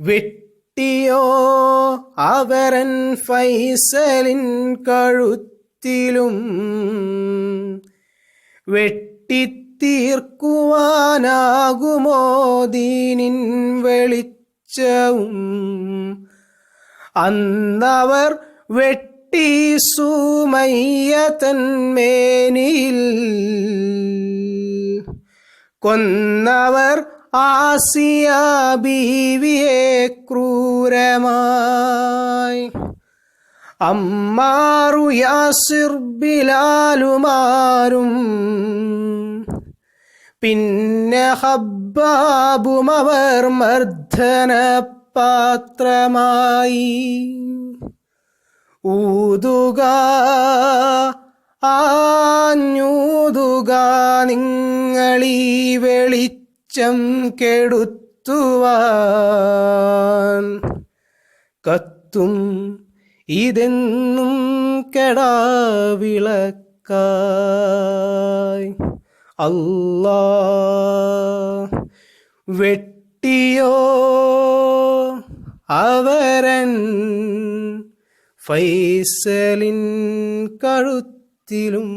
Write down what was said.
വെട്ടിയോ അവരൻ ഫൈസലിൻ കഴുത്തിലും. വെട്ടിത്തീർക്കുവാനാകുമോ ദീനിൻ വെളിച്ചവും. അന്നവർ വെട്ടി സുമയ്യ തന്മേനിയിൽ. കൊന്നവർ ആസിയ ക്രൂരമായി. അമ്മാറു യാസിർ ബിലാലുമാരും പിന്നെ ഹബ്ബാബും അവർ മർദ്ദന പാത്രമായി ഊതുക ആഞ്ഞൂതുക നിങ്ങളീ വെളിച്ചം കെടുത്തുവാൻ. കത്തും ഇതെന്നും കെടാവിളക്കായി അല്ലാ വെട്ടിയോ അവരൻ ഫൈസലിൻ കഴുത്തിലും